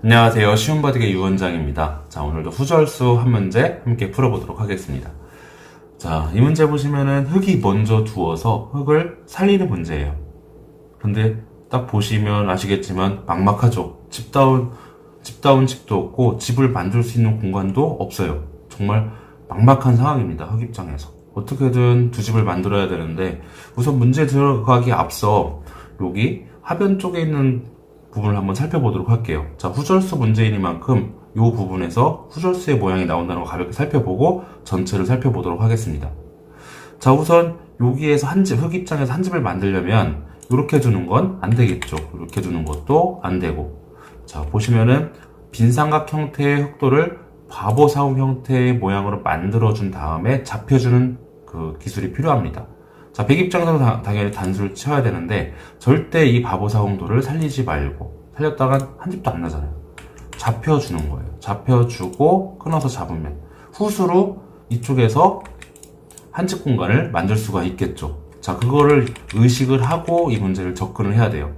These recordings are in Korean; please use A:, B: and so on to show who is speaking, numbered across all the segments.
A: 안녕하세요. 쉬운바둑의 유원장입니다. 자, 오늘도 후절수 한 문제 함께 풀어보도록 하겠습니다. 자, 이 문제 보시면은 흙이 먼저 두어서 흙을 살리는 문제예요. 근데 딱 보시면 아시겠지만 막막하죠. 집다운, 집다운 집도 없고 집을 만들 수 있는 공간도 없어요. 정말 막막한 상황입니다. 흙 입장에서. 어떻게든 두 집을 만들어야 되는데 우선 문제 들어가기 앞서 여기 하변 쪽에 있는 부분을 한번 살펴보도록 할게요. 자, 후절수 문제이니만큼 이 부분에서 후절수의 모양이 나온다는 거 가볍게 살펴보고 전체를 살펴보도록 하겠습니다. 자, 우선 여기에서 한 집, 흙 입장에서 한 집을 만들려면 이렇게 두는 건 안 되겠죠. 이렇게 두는 것도 안 되고. 자, 보시면은 빈 삼각 형태의 흑도를 바보 사움 형태의 모양으로 만들어준 다음에 잡혀주는 그 기술이 필요합니다. 자, 백 입장에서는 다- 당연히 단수를 쳐야 되는데 절대 이 바보사움도를 살리지 말고 살렸다간 한 집도 안 나잖아요. 잡혀주는 거예요. 잡혀주고 끊어서 잡으면 후수로 이쪽에서 한집 공간을 만들 수가 있겠죠. 자, 그거를 의식을 하고 이 문제를 접근을 해야 돼요.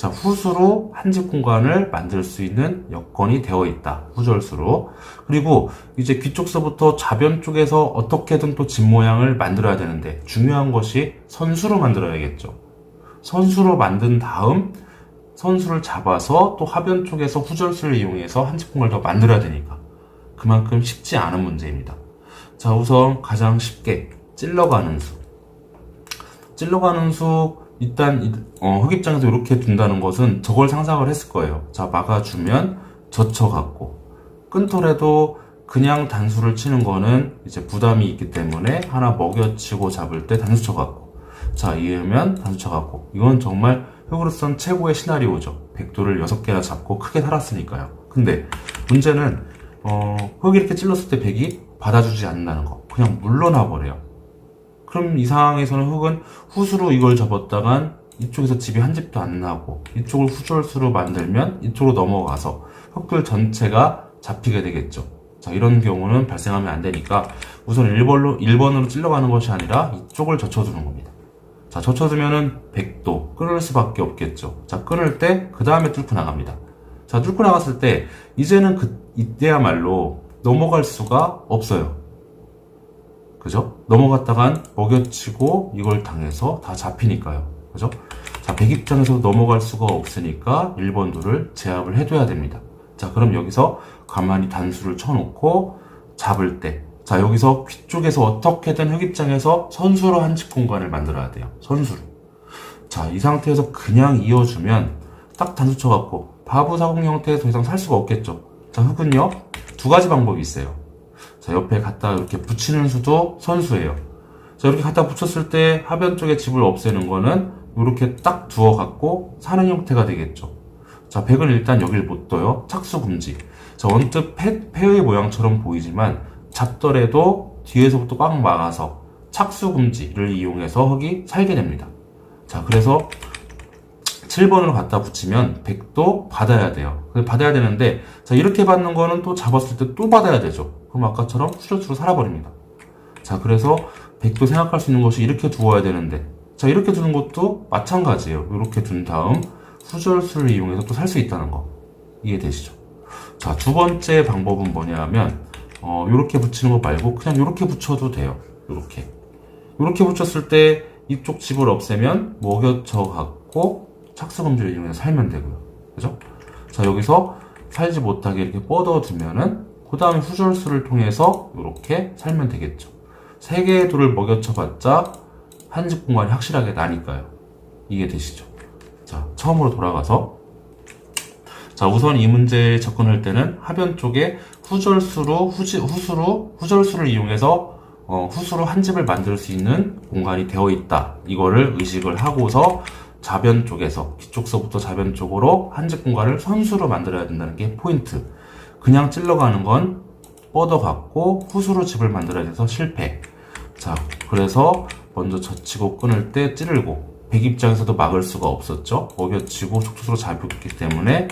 A: 자, 후수로 한 집 공간을 만들 수 있는 여건이 되어 있다. 후절수로. 그리고 이제 귀 쪽서부터 좌변 쪽에서 어떻게든 또 집 모양을 만들어야 되는데 중요한 것이 선수로 만들어야겠죠. 선수로 만든 다음 선수를 잡아서 또 하변 쪽에서 후절수를 이용해서 한 집 공간을 더 만들어야 되니까 그만큼 쉽지 않은 문제입니다. 자, 우선 가장 쉽게 찔러가는 수. 찔러가는 수, 일단, 이- 어, 흑입장에서 이렇게 둔다는 것은 저걸 상상을 했을 거예요. 자, 막아주면 젖혀갖고. 끊더라도 그냥 단수를 치는 거는 이제 부담이 있기 때문에 하나 먹여치고 잡을 때 단수 쳐갖고. 자, 이으면 단수 쳐갖고. 이건 정말 흑으로선 최고의 시나리오죠. 백도를 6개나 잡고 크게 살았으니까요. 근데 문제는, 어, 흑이 이렇게 찔렀을 때 백이 받아주지 않는다는 거. 그냥 물러나 버려요. 그럼 이 상황에서는 흑은 후수로 이걸 접었다간 이쪽에서 집이 한 집도 안 나고 이쪽을 후절수로 만들면 이쪽으로 넘어가서 흑들 전체가 잡히게 되겠죠. 자, 이런 경우는 발생하면 안 되니까 우선 1번으로, 1번으로 찔러가는 것이 아니라 이쪽을 젖혀주는 겁니다. 자, 젖혀두면은 100도 끊을 수밖에 없겠죠. 자, 끊을 때 그 다음에 뚫고 나갑니다. 자, 뚫고 나갔을 때 이제는 그, 이때야말로 넘어갈 수가 없어요. 그죠? 넘어갔다간 먹여치고 이걸 당해서 다 잡히니까요. 그죠? 자, 백 입장에서 넘어갈 수가 없으니까 1번 도를 제압을 해둬야 됩니다. 자, 그럼 여기서 가만히 단수를 쳐놓고 잡을 때, 자, 여기서 귀 쪽에서 어떻게든 흑 입장에서 선수로 한집 공간을 만들어야 돼요. 선수로. 자, 이 상태에서 그냥 이어주면 딱 단수 쳐갖고 바보 사공 형태에서 더 이상 살 수가 없겠죠. 자, 흑은요, 두 가지 방법이 있어요. 자, 옆에 갖다 이렇게 붙이는 수도 선수예요. 자, 이렇게 갖다 붙였을 때 하변 쪽에 집을 없애는 거는 이렇게 딱 두어 갖고 사는 형태가 되겠죠. 자, 백은 일단 여길 못 둬요. 착수 금지. 자, 언뜻 폐, 폐의 모양처럼 보이지만 잡더라도 뒤에서부터 꽉 막아서 착수 금지를 이용해서 흙이 살게 됩니다. 자, 그래서 7번으로 갖다 붙이면 100도 받아야 돼요. 받아야 되는데, 자, 이렇게 받는 거는 또 잡았을 때 또 받아야 되죠. 그럼 아까처럼 수저수로 살아버립니다. 자, 그래서 100도 생각할 수 있는 것이 이렇게 두어야 되는데, 자, 이렇게 두는 것도 마찬가지예요. 이렇게 둔 다음 후절수를 이용해서 또 살 수 있다는 거. 이해되시죠? 자, 두 번째 방법은 뭐냐 하면, 어, 요렇게 붙이는 거 말고 그냥 요렇게 붙여도 돼요. 요렇게. 요렇게 붙였을 때 이쪽 집을 없애면 먹여쳐 갖고 착수금지를 이용해서 살면 되고요. 그죠? 자, 여기서 살지 못하게 이렇게 뻗어두면은 그 다음에 후절수를 통해서 이렇게 살면 되겠죠. 세 개의 돌을 먹여쳐봤자 한집 공간이 확실하게 나니까요. 이해되시죠? 자, 처음으로 돌아가서 자, 우선 이 문제에 접근할 때는 하변 쪽에 후절수로 후지, 후수로 후절수를 이용해서 어, 후수로 한 집을 만들 수 있는 공간이 되어 있다. 이거를 의식을 하고서 좌변 쪽에서 뒤쪽서부터 좌변 쪽으로 한집 공간을 선수로 만들어야 된다는 게 포인트. 그냥 찔러가는 건 뻗어갖고 후수로 집을 만들어야 돼서 실패. 자, 그래서 먼저 젖히고 끊을 때 찌르고 백 입장에서도 막을 수가 없었죠. 먹여치고 촉촉으로 잡혔기 때문에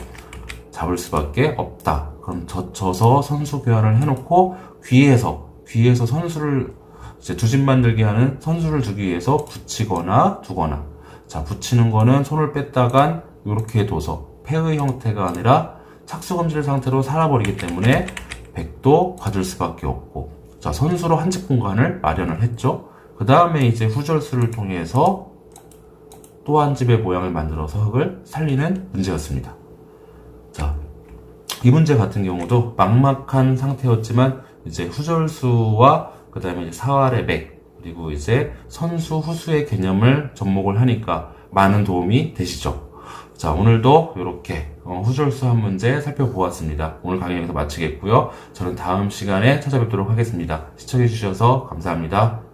A: 잡을 수밖에 없다. 그럼 젖혀서 선수 교환을 해놓고 귀에서 귀에서 선수를 이제 두 집 만들게 하는 선수를 두기 위해서 붙이거나 두거나 자 붙이는 거는 손을 뺐다간 이렇게 둬서 폐의 형태가 아니라 착수검질 상태로 살아버리기 때문에 100도 가줄 수밖에 없고 자 선수로 한집 공간을 마련을 했죠. 그 다음에 이제 후절수를 통해서 또 한 집의 모양을 만들어서 흙을 살리는 문제였습니다. 자, 이 문제 같은 경우도 막막한 상태였지만 이제 후절수와 그 다음에 사활의 맥 그리고 이제 선수 후수의 개념을 접목을 하니까 많은 도움이 되시죠. 자, 오늘도 이렇게 어, 후절수 한 문제 살펴보았습니다. 오늘 강의 여기서 마치겠고요. 저는 다음 시간에 찾아뵙도록 하겠습니다. 시청해주셔서 감사합니다.